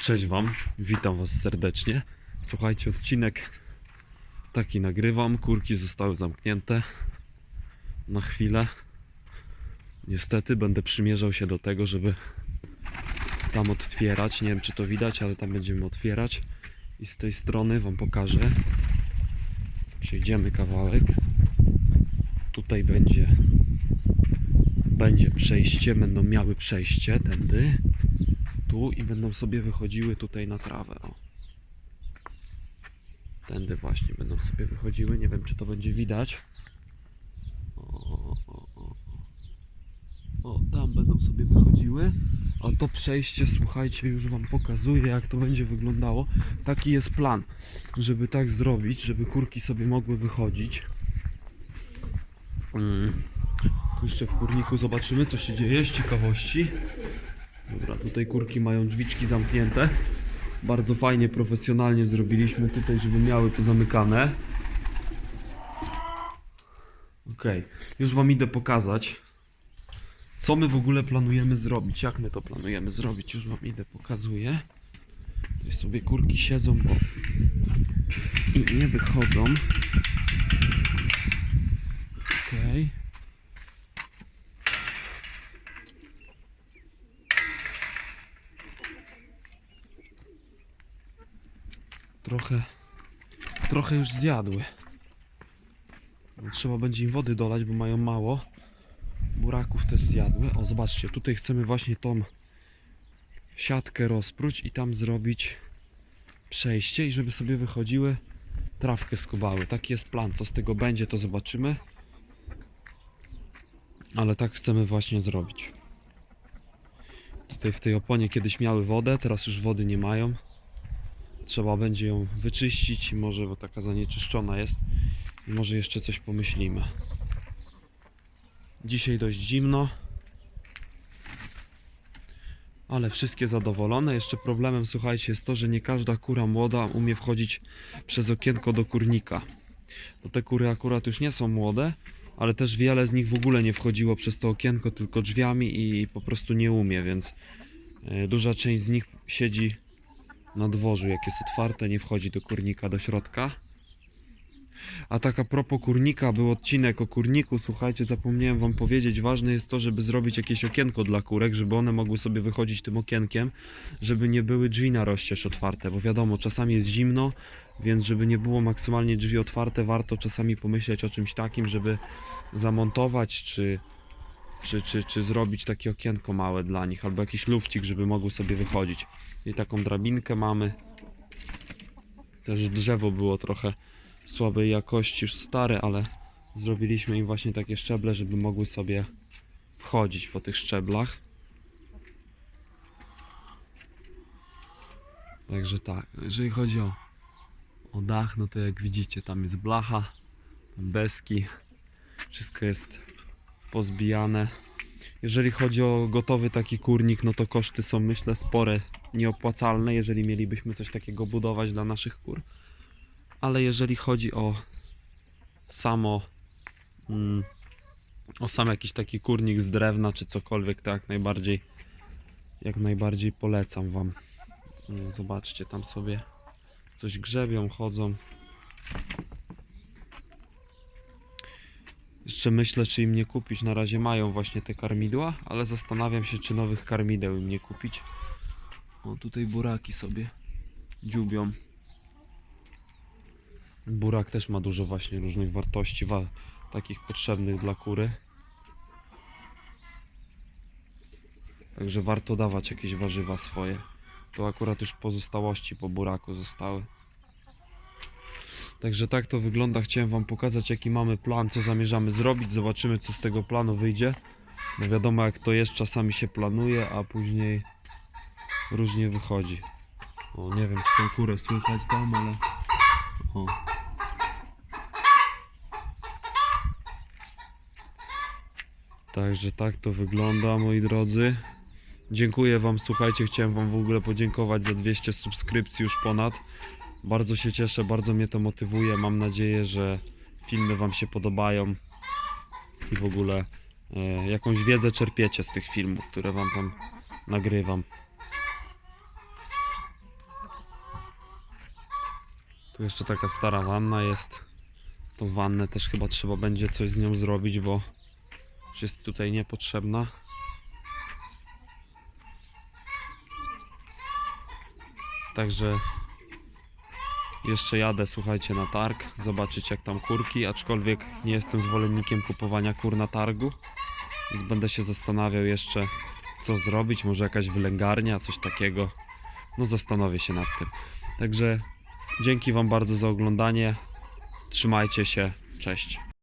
Cześć Wam, witam Was serdecznie. Słuchajcie, odcinek taki nagrywam. Kurki zostały zamknięte na chwilę. Niestety będę przymierzał się do tego, żeby tam otwierać. Nie wiem, czy to widać, ale tam będziemy otwierać. I z tej strony Wam pokażę. Przejdziemy kawałek. Tutaj będzie będzie przejście, będą miały przejście tędy tu i będą sobie wychodziły tutaj na trawę. O. Tędy właśnie będą sobie wychodziły. Nie wiem, czy to będzie widać. O, o, o, o. tam będą sobie wychodziły. A to przejście, słuchajcie, już Wam pokazuję, jak to będzie wyglądało. Taki jest plan, żeby tak zrobić, żeby kurki sobie mogły wychodzić. Mm. Jeszcze w kurniku zobaczymy, co się dzieje z ciekawości. Dobra, tutaj kurki mają drzwiczki zamknięte. Bardzo fajnie, profesjonalnie zrobiliśmy tutaj, żeby miały pozamykane. Ok, już Wam idę pokazać, co my w ogóle planujemy zrobić, jak my to planujemy zrobić. Już Wam idę pokazuję. Tutaj sobie kurki siedzą, bo i nie wychodzą. Okej. Trochę, trochę już zjadły. Trzeba będzie im wody dolać, bo mają mało. Buraków też zjadły. O, zobaczcie, tutaj chcemy właśnie tą siatkę rozpróć i tam zrobić przejście i żeby sobie wychodziły, trawkę skubały. Taki jest plan. Co z tego będzie, to zobaczymy. Ale tak chcemy właśnie zrobić. Tutaj w tej oponie kiedyś miały wodę, teraz już wody nie mają. Trzeba będzie ją wyczyścić, może bo taka zanieczyszczona jest. I może jeszcze coś pomyślimy. Dzisiaj dość zimno. Ale wszystkie zadowolone. Jeszcze problemem, słuchajcie, jest to, że nie każda kura młoda umie wchodzić przez okienko do kurnika. Bo te kury akurat już nie są młode, ale też wiele z nich w ogóle nie wchodziło przez to okienko, tylko drzwiami i po prostu nie umie, więc e, duża część z nich siedzi na dworzu, jak jest otwarte, nie wchodzi do kurnika, do środka. A tak a propos kurnika, był odcinek o kurniku, słuchajcie, zapomniałem wam powiedzieć, ważne jest to, żeby zrobić jakieś okienko dla kurek, żeby one mogły sobie wychodzić tym okienkiem, żeby nie były drzwi na rozścież otwarte, bo wiadomo, czasami jest zimno, więc żeby nie było maksymalnie drzwi otwarte, warto czasami pomyśleć o czymś takim, żeby zamontować, czy, czy, czy, czy zrobić takie okienko małe dla nich, albo jakiś lufcik, żeby mogły sobie wychodzić. I taką drabinkę mamy. Też drzewo było trochę słabej jakości, już stare, ale zrobiliśmy im właśnie takie szczeble, żeby mogły sobie wchodzić po tych szczeblach. Także tak, jeżeli chodzi o, o dach, no to jak widzicie, tam jest blacha, deski, wszystko jest pozbijane. Jeżeli chodzi o gotowy taki kurnik, no to koszty są myślę spore, nieopłacalne, jeżeli mielibyśmy coś takiego budować dla naszych kur. Ale jeżeli chodzi o samo mm, o sam jakiś taki kurnik z drewna czy cokolwiek, to jak najbardziej jak najbardziej polecam wam. Mm, Zobaczcie, tam sobie coś grzebią, chodzą. Jeszcze myślę, czy im nie kupić. Na razie mają właśnie te karmidła, ale zastanawiam się, czy nowych karmideł im nie kupić. O, tutaj buraki sobie dziubią. Burak też ma dużo właśnie różnych wartości, wa takich potrzebnych dla kury. Także warto dawać jakieś warzywa swoje. To akurat już pozostałości po buraku zostały. Także tak to wygląda. Chciałem Wam pokazać, jaki mamy plan, co zamierzamy zrobić. Zobaczymy, co z tego planu wyjdzie. Bo wiadomo, jak to jest, czasami się planuje, a później różnie wychodzi. O, nie wiem, czy tą kurę słychać tam, ale. O. Także tak to wygląda, moi drodzy. Dziękuję Wam, słuchajcie, chciałem Wam w ogóle podziękować za 200 subskrypcji już ponad. Bardzo się cieszę, bardzo mnie to motywuje. Mam nadzieję, że filmy Wam się podobają i w ogóle e, jakąś wiedzę czerpiecie z tych filmów, które Wam tam nagrywam. Tu jeszcze taka stara wanna jest. Tą wannę też chyba trzeba będzie coś z nią zrobić, bo już jest tutaj niepotrzebna. Także jeszcze jadę, słuchajcie, na targ, zobaczyć jak tam kurki, aczkolwiek nie jestem zwolennikiem kupowania kur na targu, więc będę się zastanawiał jeszcze co zrobić, może jakaś wylęgarnia, coś takiego. No zastanowię się nad tym. Także dzięki Wam bardzo za oglądanie. Trzymajcie się. Cześć.